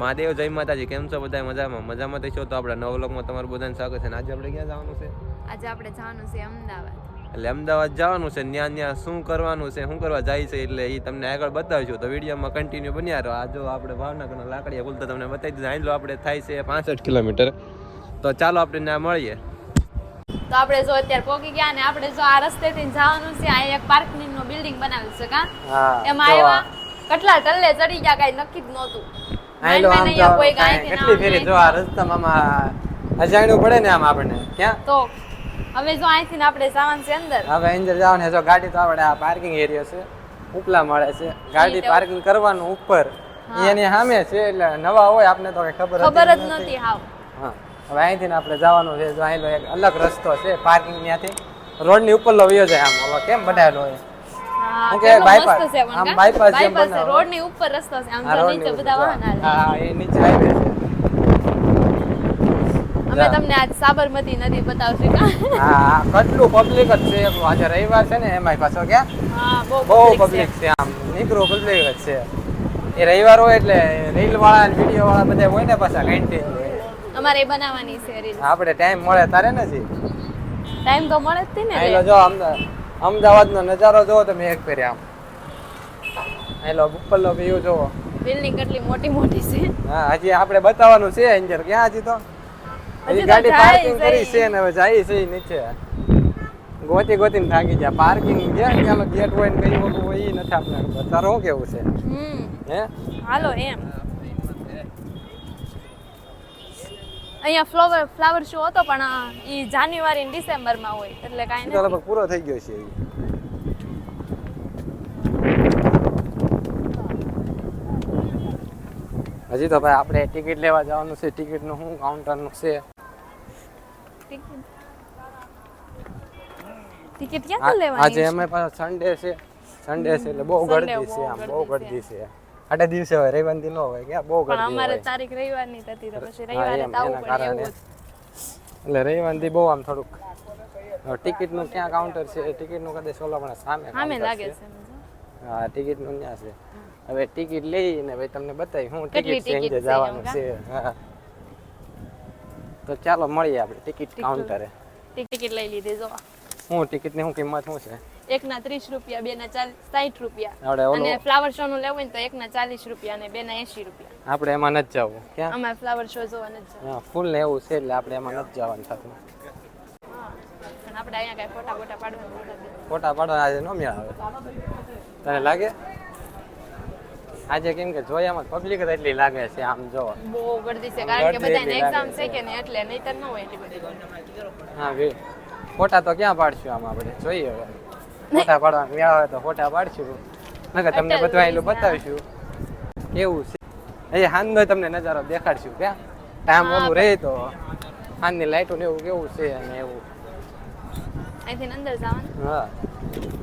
મહાદેવ જય માતાજી કેમ છો બધા મજામાં? મજામાં તો છો તો આપણા નવ લોકમાં તમારું બધાને સ્વાગત છે. આજે આપણે ક્યાં જવાનું છે? આજે આપણે જવાનું છે અમદાવાદ. એટલે અમદાવાદ જવાનું છે. ન્યા ન્યા શું કરવાનું છે? શું કરવા જાય છે? એટલે એ તમને આગળ બતાવીશું. તો વિડીયોમાં કન્ટિન્યુ બન્યા રહો. આ જો આપણે ભાવનગરના લાકડીયા બોલતા તમને બતાવી દીધા. આટલું આપણે થાય છે પાસઠ કિલોમીટર. તો ચાલો આપણે ત્યાં મળીએ. તો આપણે જો અત્યારે પોકી ગયા ને આપણે જો આ રસ્તેથી જવાનું છે. આ એક પાર્કિંગનું બિલ્ડિંગ બનાવ્યું છે કા? એમાં આવ્યા. કેટલા ટલ્લે ચડી ગયા કઈ નક્કી જ નહોતું. આયલો આમ તો કેટલી ફેરી જો આ રસ્તામાં આમાં અજાણ્યું પડે ને આમ આપણને. ક્યાં? તો હવે જો અહીંથી આપણે જવાનું છે અંદર. હવે અંદર જવાનું છે. જો ગાડી તો આપણે આ પાર્કિંગ એરિયા છે. ઉપલા મળે છે. ગાડી પાર્કિંગ કરવાનું ઉપર. એની સામે છે એટલે નવા હોય આપને તો કઈ ખબર ખબર જ નથી. હાવ. હા. હવે અહીંથી આપણે જવાનું છે. જો અહીં એક અલગ રસ્તો છે પાર્કિંગ ત્યાંથી રોડની ઉપર વયો જાય આમ ઓલો કેમ બનાવેલો હોય? હા કે પણ આમ બાયપાસ જેમ છે રોડની ઉપર રસ્તો છે. આમ તો નીચે બધા વાહન હાલે. હા એ નીચે હાઈવે છે. અમે તમને આજ સાબરમતી નદી બતાવશું કા? હા કેટલું પબ્લિક જ છે. આજે રવિવાર છે ને એમાંય પાછો કે હા બહુ. પબ્લિક છે. આમ. નીકળો પબ્લિક જ છે. એ રવિવાર હોય એટલે રીલ વાળા અને વીડિયો વાળા બધા હોય ને પાછા કન્ટિન્યુ અમારે બનાવવાની છે રીલ. આપણે ટાઈમ મળે તારે ને જી ટાઈમ તો મળે જ ને જો અમદાવાદ અમદાવાદનો નજારો જોવો તમે એક ફેરે આમ. આયલો ઉપરનો વ્યૂ જોવો. બિલ્ડિંગ કેટલી મોટી મોટી છે. હા હજી આપણે બતાવવાનું છે એન્જર ક્યાં હજી તો? હજી ગાડી પાર્કિંગ કરી છે ને હવે જાય છે નીચે. ગોતી ગોતીને થાકી ગયા. પાર્કિંગ છે ચાલો ગેટ હોય ને કઈ વખત હોય એ નથી આપણે તારું શું કેવું છે? હે? હાલો એમ. અહીંયા ફ્લાવર ફ્લાવર શો હતો પણ એ જાન્યુઆરી ડિસેમ્બરમાં હોય એટલે કાંઈ નથી લગભગ પૂરો થઈ ગયો છે હજી તો ભાઈ આપણે ટિકિટ લેવા જવાનું છે ટિકિટનું શું કાઉન્ટરનું છે? ટિકિટ? ક્યાં લેવાની આજે અમે પાછા સન્ડે છે. સન્ડે છે એટલે બહુ ગળદી છે આમ બહુ ગળદી છે. આટે દિવસે હોય રવિવારથી ન હોય કે બહુ પણ અમારે તારીખ રવિવારની હતી તો પછી રવિવારે એમ, તો આવવું પડે એટલે રવિવારથી બહુ આમ થોડુંક ટિકિટનું ક્યાં કાઉન્ટર છે? ટિકિટનું કદાચ ઓલા પણ સામે સામે લાગે છે. હા ટિકિટનું ત્યાં છે. હવે ટિકિટ લઈને ભાઈ તમને બતાવી હું ટિકિટ એમ જવાનું છે. હા. તો ચાલો મળીએ આપણે ટિકિટ કાઉન્ટરે ટિકિટ લઈ લીધી જો હું ટિકિટની શું કિંમત શું છે? એક ના ત્રીસ રૂપિયા બે ના સાઠ રૂપિયા. અને ફ્લાવર શો નું લેવું હોય તો એક ના ચાલીસ રૂપિયા અને બે ના એસી રૂપિયા. આપણે એમાં નથી જવું. ક્યાં? અમારે ફ્લાવર શો જોવા નથી જવું. ફૂલ ને એવું છે એટલે આપણે એમાં નથી જવાનું થતું. પણ આપણે અહીંયા કઈ ફોટા બોટા પાડવાનું ફોટા પાડવા આજે નો મેળ આવે. તને લાગે? આજે કેમ કે જોયામાં પબ્લિક જ એટલી લાગે છે આમ જો. બહુ ગર્દી છે કારણ કે બધાને એક્ઝામ છે. કે નહીં એટલે નહીતર ન હોય એટલી બધી. હા ફોટા તો ક્યાં પાડશું આમ આપણે? જોઈએ હવે. ફોટા પાડવા મેળ આવે તો ફોટા પાડશું. નકર તમને બધું બતાવીશું. કેવું છે? એ હાંજનો તમને નજારો દેખાડશું કે ટાઈમ ઓલું રહે તો. હાંદની લાઈટો ને એવું કેવું છે અને એવું. અહીંથી અંદર જવાનું? હા.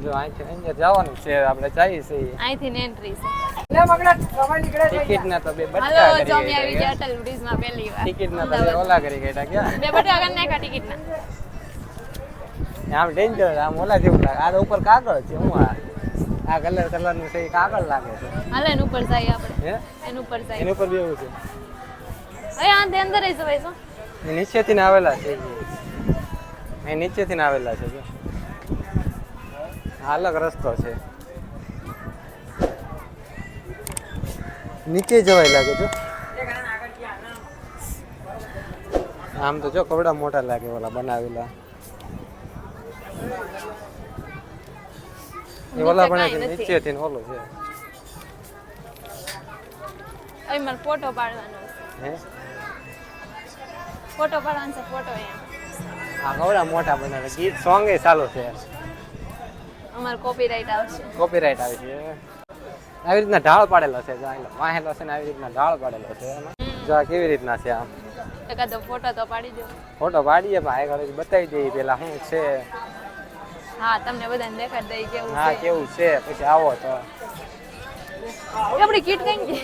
જો અહીંથી અંદર જવાનું છે આપણે જઈએ છીએ. અહીંથી એન્ટ્રી છે. ટિકિટ ના તો બે બટકા કરી ગયા ટિકિટ ના તો ઓલા કરી ગયા ક્યાં? બે બટા કરી નાખ્યા ટિકિટ ના આમ ડેન્જર આમ ઓલા જેવું લાગે. આ તો ઉપર કાગળ છે હું આ આ કલર કલરનું છે કાગળ લાગે છે. હાલે એનું ઉપર જાય આપણે. એનું ઉપર જાય એનું ઉપર બી એવું છે. અહીં આ તે અંદર જ હોય છે. નીચેથી થી આવેલા છે. એ નીચેથી ને આવેલા છે જો. અલગ રસ્તો છે. નીચે જવાય લાગે જો. આમ તો જો કવડા મોટા લાગે ઓલા બનાવેલા. એ ઓલા નીચે પણ કાંઈ નથી. નીચેથી ને ઓલો છે અહીં મારે ફોટો પાડવાનો છે ફોટો પાડવાનો છે ફોટો અહીંયા આ ગવડા મોટા બનાવે ગીત સોંગ એ ચાલુ છે અમાર કોપીરાઈટ આવશે કોપીરાઈટ આવે છે આવી રીતના ઢાળ પાડેલો છે જો અહીં વાહેલો છે ને આવી રીતના ઢાળ પાડેલો છે એમાં જો આ કેવી રીતના છે આમ એકાદો ફોટો તો પાડી દો ફોટો પાડીએ પણ આગળ બતાવી દઈએ પેલા શું છે હા તમને બધાને દેખાડ દઈ કેવું હા કેવું છે? પછી આવો તો. આપણી કીટ કઈ ગઈ?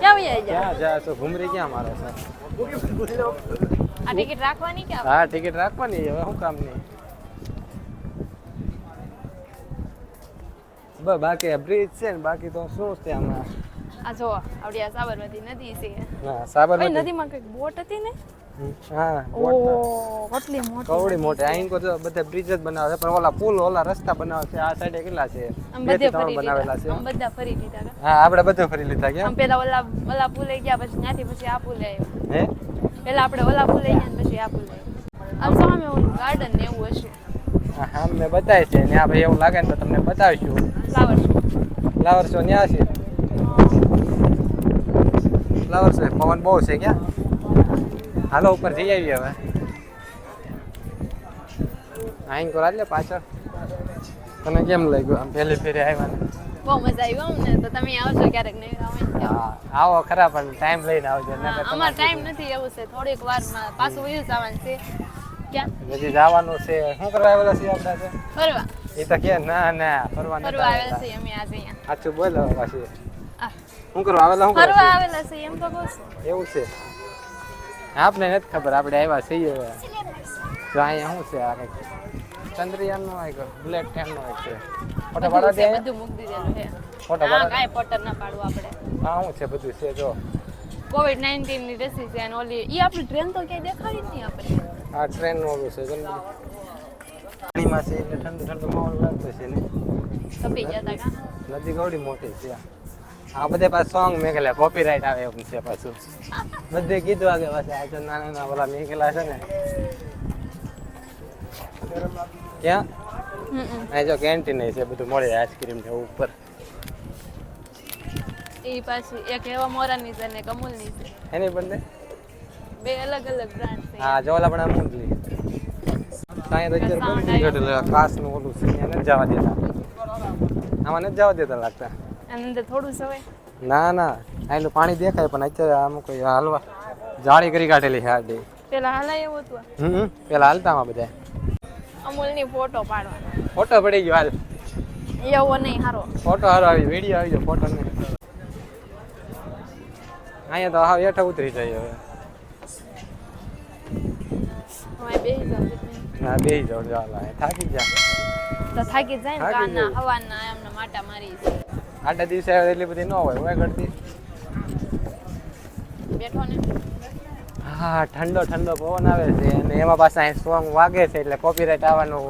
ક્યાં વહી આવી ક્યાં જાય તો ઘુમરી ક્યાં મારે છે? આ ટિકિટ રાખવાની કે હા ટિકિટ રાખવાની હવે શું કામ નહીં. બ- બાકી બ્રિજ છે ને બાકી તો શું છે આમાં? આ જો આવડી આ સાબરમતી નદી છે. હા સાબરમતી. નદીમાં કંઈક બોટ હતી ને? હા ઓ કેટલી મોટી કવડી મોટી. અહીં તો બધા બ્રિજ જ બનાવે છે પણ ઓલા પુલ ઓલા રસ્તા બનાવે છે. આ સાઈડે કેટલા છે? બેથી ત્રણ બનાવેલા છે. બધા ફરી લીધા હા આપણે બધું ફરી લીધા આમ પેલા ઓલા ઓલા પુલે ગયા પછી ત્યાંથી પછી આ પુલે આવ્યા. હે? પેલા આપણે ઓલા પુલે ગયા પછી આ પુલે આવ્યા. આમ સામે ઓલું ગાર્ડન ને એવું હશે. હા બતાય છે. ને એવું લાગે ને તો તમને બતાવીશું. ફ્લાવર શો ફ્લાવર શો ન્યા છે. ફ્લાવર શો પવન બહુ છે ક્યાં? હાલો ઉપર જઈ આવી હવે. આઈન કોરા લે પાછળ. તને કેમ લાગ્યું આમ પહેલી ફેરી આવ્યા બહુ મજા આવી અમને. તો તમે આવશો ક્યારેક નહીં આવો ને ત્યાં. હા આવો ખરા પણ ટાઈમ લઈને આવજો. અમાર ટાઈમ નથી એવું છે. થોડીક વારમાં પાછું વયું જવાનું છે. ક્યાં? તમારે હજી જવાનું છે. શું કરવા આવેલા છે આપણે ફરવા. એ તો કે ના ના ફરવા ફરવા આવેલા. છે અમે આજે અહીંયા. સાચું બોલો પાછી શું કરવા આવેલા શું ફરવા આવેલા છે એમ તો કહું છું. એવું છે. આપને નથી ખબર આપણે આવ્યા છીએ હવે. જો અહીંયા શું છે આ કંઈક? ચંદ્રયાનનો એક બુલેટ ટ્રેનનો એક છે. ફોટો પાડવા બધું દે. છે, બધું મૂકી દીધેલું છે. ફોટો હા પાડવા કાંઈ પોટર ના પાડવું આપણે. હા શું છે બધું છે જો? કોવિડ નાઇન્ટીનની રસી છે અને ઓલી ઈ આપણી ટ્રેન તો ક્યાંય દેખાડી જ નહીં આપણે. આ ટ્રેનનું ઓલું છે જલ્દી પાણીમાં છે એટલે ઠંડુ ઠંડુ માહોલ લાગતો છે ને. તપી ગયા હતા કા? નદી ગવડી મોટી છે આ. બધે પાછું સોંગ મેકેલા કોપીરાઇટ આવે એમ છે પાછું. બધે કીધું આગળ પાછું આ તો નાના નાના ઓલા મેકેલા છે ને. ક્યાં? અહીં જો કેન્ટીન છે બધું મળે આઈસ્ક્રીમ છે ઉપર. એ પાછી એક એવા મોરાની છે ને કમૂલની છે. એની બંને? બે અલગ અલગ બ્રાન્ડ છે. હા પણ જ લઈએ કાંઈ તો અત્યારે બંધ થઈ ગયું એટલે ઓલું છે એને જવા દેતા. આમાં નથી જવા દેતા લાગતા. અંદર થોડું સવાય ના ના. આટલું પાણી દેખાય પણ અત્યારે આમ કોઈ હાલવા જાળી કરી કાઢેલી છે આડી પેલા હાલાય એવું હતું. હમ પેલા હાલતા માં બધા અમૂલની ફોટો પાડવાનો. ફોટો પડી ગયો હાલ. એવો નહીં હારો. ફોટો હારો આવી વીડિયો આવી ગયો ફોટો નહીં. અહીંયા તો હા હેઠા ઉતરી જાય હવે. હવે બેસી જાવ ચાલો થાકી જા તો થાકી જાય ને કાના હવાના એમને માટા મારી આટલા દિવસે એટલી બધી ન હોય હોય ઘડતી હા ઠંડો ઠંડો પવન આવે છે અને એમાં પાછા અહીં સોંગ વાગે છે એટલે કોપીરાઇટ આવવાનું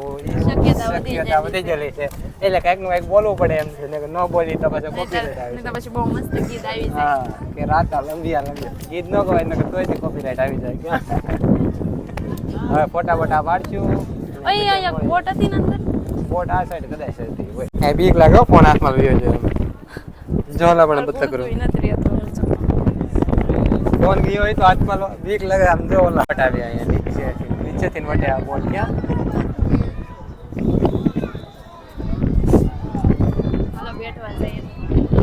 શક્યતા વધી ગયેલી છે. એટલે કંઈકનું કંઈક બોલવું પડે એમ છે. ને ન બોલી તો પછી કોપીરાઇટ આવી નહીંતર પછી બહુ મસ્ત ગીત આવી જાય. હા કે રાતા લંબિયા લંબિયા ગીત ન ગવાય નકર તોય કોપીરાઇટ આવી જાય. હવે ફોટા બોટા પાડશું. અહીંયા અહીંયા બોટ હતી ને અંદર? બોટ આ સાઈડ કદાચ હતી. હોય એ બીક લાગ્યો ફોન હાથમાં વિયો છે જોલા પણ બધા કરું. ઉડતું નથી રહેતું. ફોન ગયો હોય તો હાથમાં બીક લાગે આમ જો ઓલા હટાવી અહીંયા નીચે નીચેથી વટે આ બોલ ક્યાં? બેઠવા જઈએ.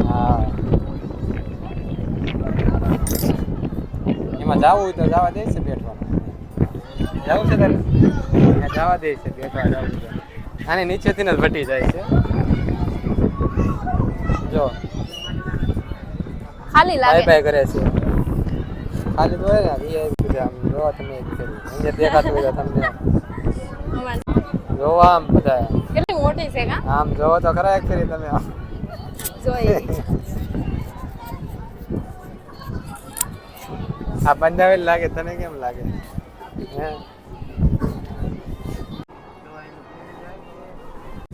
હા. એમાં જવું હોય તો જવા દે છે બેઠવા. જવું છે તને જવા દે છે બેઠવા જવું છે. આને નીચેથી જ વટી જાય છે. જો. ખાલી લાગે. બાય કરે છે. ખાલી તો હોય ને વીઆઈપી બધા આમ જોવા તમે એક કરી અહીંયા દેખાતું હોય તમને. જોવા આમ બધા. કેટલી મોટી છે કા? આમ જોવો તો ખરા એક કરી તમે. જોઈ. આ પંજાબી લાગે તને કેમ લાગે? હે?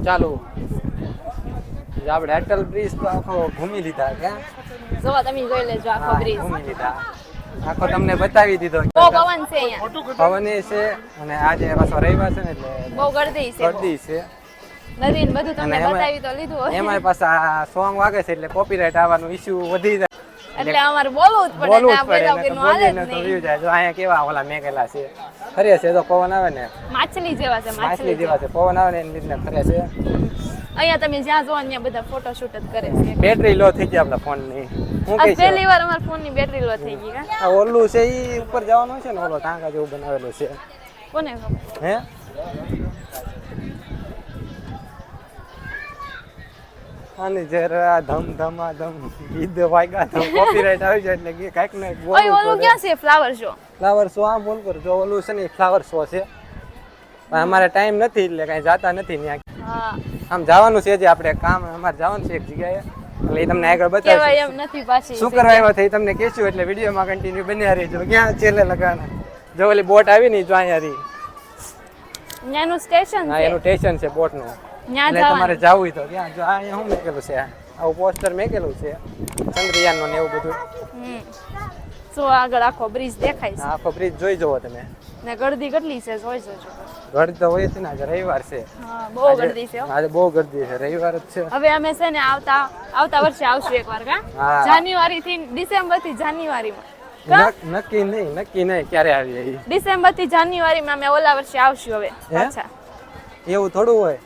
ચાલો. આપણે અટલ બ્રિજ તો આખો ઘૂમી લીધા ક્યાં જોવા તમે જોઈ લેજો આખો બ્રિજ. આખો તમને બતાવી દીધો. બહુ પવન છે અહીંયા. પવન છે અને આજે પાછો રવિવાર છે ને એટલે બહુ ગરદી છે. ગરદી છે. નદી ને બધું તમને બતાવી તો લીધું એમાં પાછા સોંગ વાગે છે એટલે કોપીરાઇટ આવવાનું ઇશ્યુ વધી જાય. એટલે અમારે બોલવું જ પડે બોલવું જ પડે બોલ્યા નકર હાલે જ નહીં. જાય. જો અહીંયા કેવા ઓલા મેઘેલા છે. ફરે છે તો પવન આવે ને. માછલી જેવા છે માછલી જેવા છે. પવન આવે ને એની લીધે ફરે છે. અહીંયા તમે જ્યાં જોવો ત્યાં બધા ફોટો શૂટ જ કરે છે. બેટરી લો થઈ ગઈ આપણા ફોનની હું કે પહેલી વાર અમારા ફોનની બેટરી લો થઈ ગઈ આ ઓલું છે ઈ ઉપર જવાનું છે ને ઓલો ટાંકા જેવું બનાવેલું છે. કોને ખબર? હે? અને જરા ધમ ધમા ધમ ગીત વાગ્યા ધમ કોપીરાઈટ આવી જાય એટલે કે કાંઈક ને ઓય ઓલું ક્યાં છે? ફ્લાવર શો ફ્લાવર શો આ બોલ કર. જો ઓલું છે ને ફ્લાવર શો છે. પણ અમારે ટાઈમ નથી એટલે કાંઈ જાતા નથી ત્યાં આમ જવાનું છે જે આપણે કામ અમારે જવાનું છે એક જગ્યાએ. એટલે તમને આગળ બતાવી એમ નથી પાછી. શું કરવા આવ્યા થઈ તમને કહેશું એટલે વિડીયોમાં કન્ટિન્યુ બન્યા રહેજો. ક્યાં છેલ્લે લગાવવાના જો ઓલી બોટ આવી ને જો અહીંયા રહી. ત્યાંનું સ્ટેશન હા એનું સ્ટેશન છે બોટનું. એટલે તમારે જવું તો ક્યાં જો. અહીંયા શું મેકેલું છે? આવું પોસ્ટર મેકેલું છે? ચંદ્રયાનનું ને એવું બધું. હમ. આગળ આખો બ્રિજ દેખાય છે. આખો બ્રિજ જોઈ જવો તમે. ને ગળદી કેટલી છે જોઈ જજો. ગરદી તો હોય છે ને આજે રવિવાર છે. હા બહુ ગળદી છે આજે બહુ ગરદી છે રવિવાર જ છે. હવે અમે છે ને આવતા આવતા વર્ષે આવશું એકવાર કા? જાન્યુઆરી થી ડિસેમ્બરથી જાન્યુઆરીમાં? નક્કી નહીં નક્કી નહીં ક્યારે આવીએ ઈ. ડિસેમ્બરથી જાન્યુઆરીમાં અમે ઓલા વર્ષે આવશું હવે અચ્છા એવું થોડું હોય?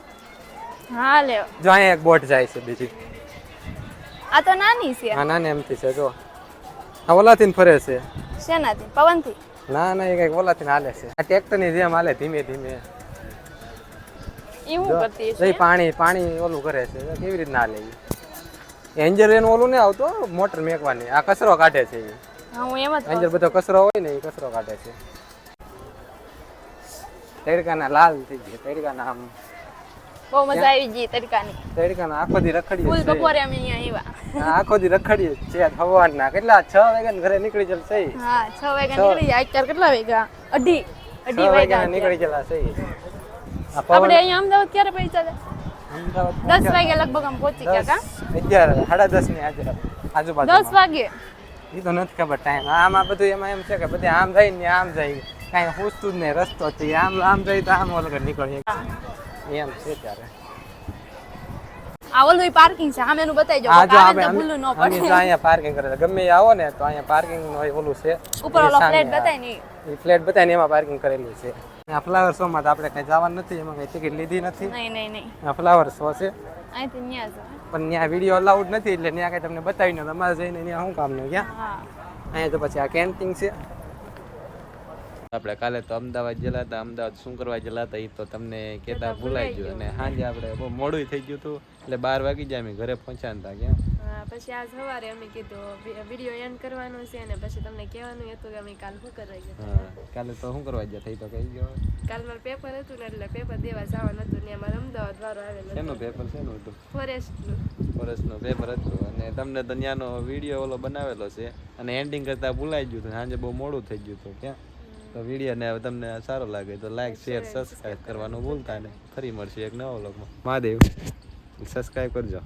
હા લે. જો અહીંયા એક બોટ જાય છે બીજી. આ તો નાની છે. હા એમ એમથી છે જો. આ ઓલાથી ફરે છે. શેનાથી? પવનથી? ના ના એ કંઈક ઓલાથી હાલે છે. આ ટ્રેક્ટરની જેમ હાલે ધીમે ધીમે. એવું કરતી છે પાણી પાણી ઓલું કરે છે. કેવી રીતના હાલે. એન્જર એનું ઓલું નહીં આવતો મોટર મેકવાની. આ કચરો કાઢે છે. હું એમ જ એન્જર બધો કચરો હોય ને એ કચરો કાઢે છે. તડકાના લાલ થઈ ગયા તડકાના આમ. બહુ મજા આવી ગઈ તડકાની. તડકાના આખો દી રખડી ફૂલ બપોરે અમે અહીંયા આવ્યા આખો દી રખડીએ છે સવારના કેટલા? છ વાગ્યા ઘરે નીકળી જશે હા છ વાગ્યા નીકળી જાય અત્યારે કેટલા વાગ્યા? અઢી. અઢી વાગ્યા નીકળી જલા છે. આપણે અહીંયા અમદાવાદ ક્યારે પહોંચ્યા હતા? અમદાવાદ દસ વાગે લગભગ આમ પહોંચી ગયા કા? દસ, અગિયાર સાડા દસની આજે આજુબાજુ દસ વાગે? એ તો નથી ખબર ટાઈમ આમાં બધું એમાં એમ છે કે બધે આમ જાય ને આમ જાય. કાંઈ પૂછતું જ નહીં રસ્તો છે. આમ આમ જાય તો આમ ઓલગર નીકળીએ. એમ છે ત્યારે. આ ઓલું પાર્કિંગ છે. સામેનું બતાવી દો આ જો આપણે ભૂલું ન પડે. તો અહીંયા પાર્કિંગ કરે ગમે આવો ને તો અહીંયા પાર્કિંગ નો ઓલું છે. ઉપર ઓલો ફ્લેટ બતાય ને. એ ફ્લેટ બતાવીને એમાં પાર્કિંગ કરેલું છે. આ ફ્લાવર શો માં તો આપણે કઈ જવાનું નથી એમાં કઈ ટિકિટ લીધી નથી. નહીં નહીં નહીં. આ ફ્લાવર શો છે. અહીંથી ન્યા છે પણ ત્યાં વિડિયો અલાઉડ નથી એટલે ત્યાં કઈ તમને બતાવીને તમારે જઈને ન્યા શું કામનું ક્યાં? હા. અહીંયા તો પછી આ કેન્ટીન છે. આપણે કાલે તો અમદાવાદ ગયેલા હતા. અમદાવાદ શું કરવા ગયેલા હતા એ તો તમને કહેતા ભૂલાઈ ગયું. અને સાંજે આપણે બહુ મોડું થઈ ગયું હતું. એટલે બાર વાગી જાય અમે ઘરે પહોંચ્યા હતા ક્યાં? પછી આજ સવારે અમે કીધું વીડિયો એન્ડ કરવાનો છે. અને પછી તમને કહેવાનું હતું કે અમે કાલ શું કરવા ગયા કાલે તો શું કરવા ગયા થઈ તો કહી ગયો કાલ મારું પેપર હતું ને એટલે પેપર દેવા જવાનું હતું ને અમારે અમદાવાદ વાળો આવેલો એનું પેપર શેનું હતું? ફોરેસ્ટનું. વર્ષનું પેપર હતું. અને તમને તો ત્યાંનો વીડિયો ઓલો બનાવેલો છે. અને એન્ડિંગ કરતા ભૂલાઈ ગયું હતું. સાંજે બહુ મોડું થઈ ગયું હતું. ક્યાં? તો વીડિયો ને તમને સારો લાગે તો લાઈક શેર સબસ્ક્રાઈબ કરવાનું ભૂલતા નહીં. ફરી મળશે એક નવો વ્લોગમાં મહાદેવ. સબસ્ક્રાઈબ કરજો.